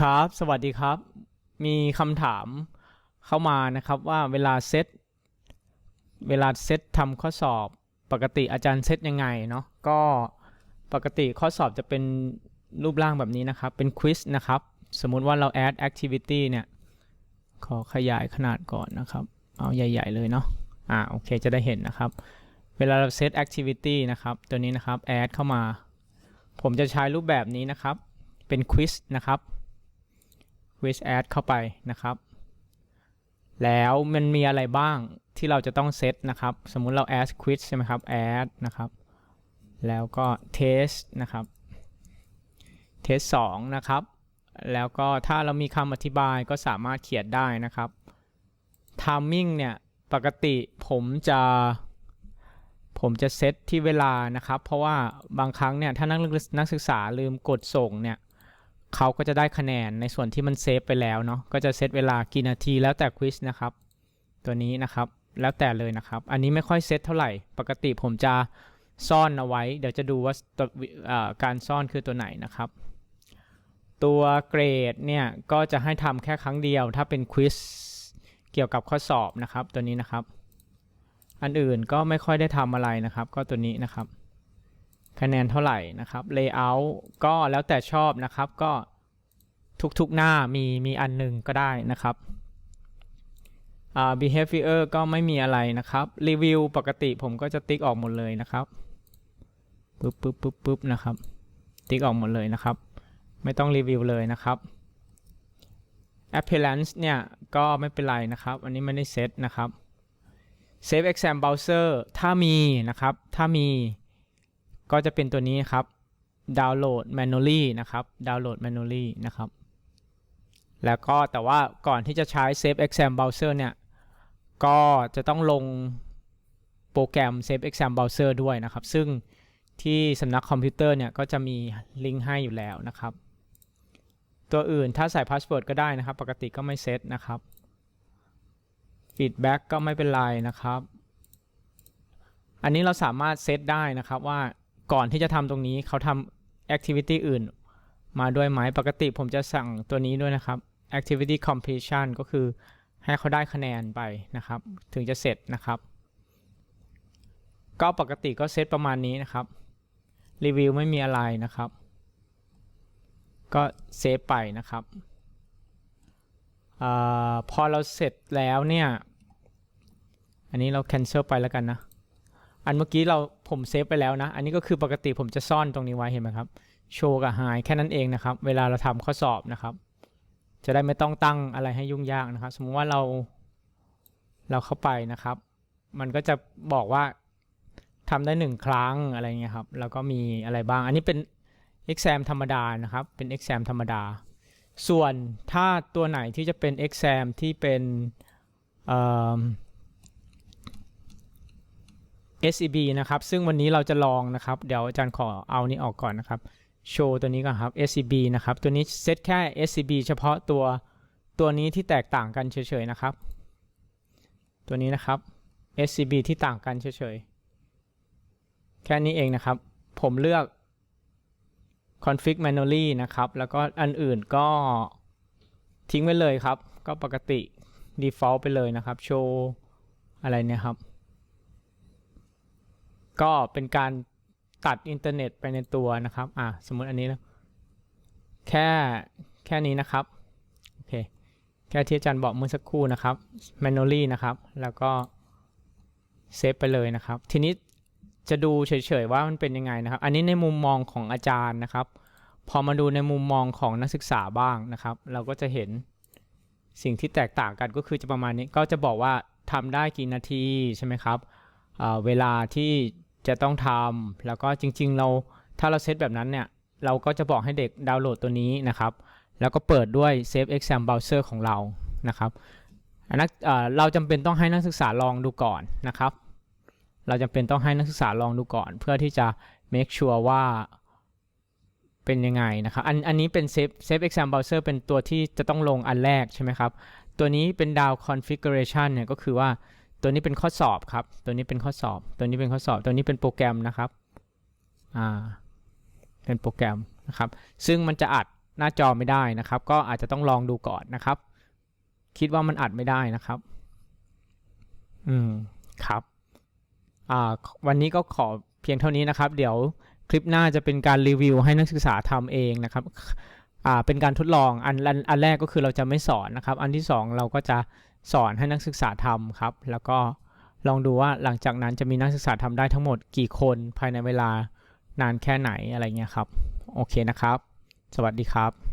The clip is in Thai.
ครับ สวัสดีครับ มีคำถามเข้ามานะครับว่าเวลาเซตเวลาเซตทำข้อสอบปกติอาจารย์เซตยังไงเนาะก็ปกติข้อสอบจะเป็นรูปร่างแบบนี้นะครับ เป็นควิสนะครับ สมมุติว่าเรา add activity เนี่ย ขอขยายขนาดก่อนนะครับ เอาใหญ่ ๆ เลยเนาะอ่าโอเคจะได้เห็นนะครับ เวลาเราเซต activity นะครับ ตัวนี้นะครับ add เข้ามา ผมจะใช้รูปแบบนี้นะครับ เป็นควิสนะครับ quiz add เข้าไปนะครับ แล้วมันมีอะไรบ้างที่เราจะต้องเซตนะครับ สมมุติเรา add quiz ใช่ไหมครับ add นะครับ แล้วก็ test นะครับ test 2นะครับ แล้วก็ถ้าเรามีคำอธิบายก็สามารถเขียนได้นะครับ timing เนี่ย ปกติผมจะผมจะเซตที่เวลานะครับ เพราะว่าบางครั้งเนี่ย ถ้านักนักศึกษาลืมกดส่งเนี่ย เขาก็จะได้คะแนนในส่วนที่มันเซฟไปแล้วเนาะก็จะเซตเวลากี่นาทีแล้วแต่ควิสนะครับตัวนี้นะครับแล้วแต่เลยนะครับ อันนี้ไม่ค่อยเซตเท่าไหร่ ปกติผมจะซ่อนเอาไว้ เดี๋ยวจะดูว่าตัวการซ่อนคือตัวไหนนะครับ ตัวเกรดเนี่ยก็จะให้ทำแค่ครั้งเดียว ถ้าเป็นควิสเกี่ยวกับข้อสอบนะครับตัวนี้นะครับ อันอื่นก็ไม่ค่อยได้ทำอะไรนะครับ ก็ตัวนี้นะครับ คะแนนเท่าไหร่นะครับ Layout ก็แล้วแต่ชอบนะครับ ก็ทุกๆหน้ามีมีอันหนึ่งก็ได้นะครับอ่า behavior ก็ไม่มีอะไรนะครับ review ปกติผมก็จะติ๊กออกหมดเลยนะครับปึ๊บปึ๊บปึ๊บปึ๊บนะครับ ติ๊กออกหมดเลยนะครับ ไม่ต้องรีวิวเลยนะครับ appearance เนี่ย ก็ไม่เป็นไรนะครับ อันนี้ไม่ได้เซตนะครับ save exam browser ถ้ามีนะครับ ถ้ามี ก็จะเป็นตัวนี้ครับ download manually นะครับ download manually นะครับ แล้วก็แต่ว่าก่อนที่จะใช้ save exam browser เนี่ย ก็จะต้องลงโปรแกรม save exam browser ด้วยนะครับ ซึ่งที่สำนักคอมพิวเตอร์เนี่ยก็จะมีลิงก์ให้อยู่แล้วนะครับ ตัวอื่นถ้าใส่พาสเวิร์ดก็ได้นะครับ ปกติก็ไม่เซตนะครับ feedback ก็ไม่เป็นไรนะครับ อันนี้เราสามารถเซตได้นะครับว่า ก่อนที่จะทำตรงนี้เขาทำ activity อื่น มาด้วยไหมปกติผมจะสั่งตัวนี้ด้วยนะครับ activity completion ก็คือให้เขาได้คะแนนไปนะครับ ถึงจะเสร็จนะครับ ก็ปกติก็เซตประมาณนี้นะครับ รีวิวไม่มีอะไรนะครับ ก็เซฟไปนะครับอาพอเราเสร็จแล้วเนี่ย อันนี้เรา cancel ไปแล้วกันนะ อันเมื่อกี้เราผมเซฟไปแล้วนะ อันนี้ก็คือปกติผมจะซ่อนตรงนี้ไว้เห็นไหมครับ โชว์กับ hide แค่นั้นเองนะครับ เวลาเราทำข้อสอบนะครับ จะได้ไม่ต้องตั้งอะไรให้ยุ่งยากนะครับ สมมุติว่าเราเราเข้าไปนะครับ มันก็จะบอกว่าทำได้หนึ่งครั้งอะไรเงี้ยครับ แล้วก็มีอะไรบ้าง อันนี้เป็น exam ธรรมดานะครับ เป็น exam ธรรมดา ส่วนถ้าตัวไหนที่จะเป็น exam ที่เป็นเอ่อ SEB นะครับ ซึ่งวันนี้เราจะลองนะครับ เดี๋ยวอาจารย์ขอเอานี้ออกก่อนนะครับ โชว์ตัวนี้ก่อนครับ SCB นะครับ ตัวนี้เซตแค่ SCB เฉพาะตัวตัวนี้ที่แตกต่างกันเฉยๆนะครับ ตัวนี้นะครับ SCB ที่ต่างกันเฉยๆ แค่นี้เองนะครับ ผมเลือก config manually นะครับ แล้วก็อันอื่นก็ทิ้งไว้เลยครับ ก็ปกติ default ไปเลยนะครับ โชว์อะไรเนี่ยครับ ก็เป็นการตัดอินเทอร์เน็ตไปในตัวนะครับ อ่าสมมุติอันนี้นะ แค่แค่นี้นะครับ โอเค แค่ที่อาจารย์บอกเมื่อสักครู่นะครับ manually นะครับ แล้วก็เซฟไปเลยนะครับ ทีนี้จะดูเฉยๆว่ามันเป็นยังไงนะครับ อันนี้ในมุมมองของอาจารย์นะครับ พอมาดูในมุมมองของนักศึกษาบ้างนะครับ เราก็จะเห็นสิ่งที่แตกต่างกันก็คือจะประมาณนี้ ก็จะบอกว่าทำได้กี่นาทีใช่ไหมครับ เวลาที่ จะต้องทำแล้วก็จริง ๆ เราถ้าเราเซตแบบนั้นเนี่ย เราก็จะบอกให้เด็กดาวน์โหลดตัวนี้นะครับ แล้วก็เปิดด้วย Save Exam Browser ของเรานะครับอันนั้นเราจำเป็นต้องให้นักศึกษาลองดูก่อนนะครับ เราจำเป็นต้องให้นักศึกษาลองดูก่อน เพื่อที่จะ make sure ว่าเป็นยังไงนะครับ อันอันนี้เป็น Save Save Exam Browser เป็นตัวที่จะต้องลงอันแรกใช่ไหมครับ ตัวนี้เป็น Down Configuration เนี่ยก็คือว่า ตัวนี้เป็นข้อสอบครับ ตัวนี้เป็นข้อสอบ ตัวนี้เป็นข้อสอบ ตัวนี้เป็นโปรแกรมนะครับ อ่า เป็นโปรแกรมนะครับ ซึ่งมันจะอัดหน้าจอไม่ได้นะครับ ก็อาจจะต้องลองดูก่อนนะครับ คิดว่ามันอัดไม่ได้นะครับ อืม ครับ อ่า วันนี้ก็ขอเพียงเท่านี้นะครับ เดี๋ยวคลิปหน้าจะเป็นการรีวิวให้นักศึกษาทำเองนะครับ อ่า เป็นการทดลอง อัน อันอันแรกก็คือเราจะไม่สอนนะครับ อันที่สองเราก็จะ สอนให้นักศึกษาทำครับ แล้วก็ลองดูว่าหลังจากนั้นจะมีนักศึกษาทำได้ทั้งหมดกี่คนภายในเวลานานแค่ไหนอะไรเงี้ยครับ โอเคนะครับ สวัสดีครับ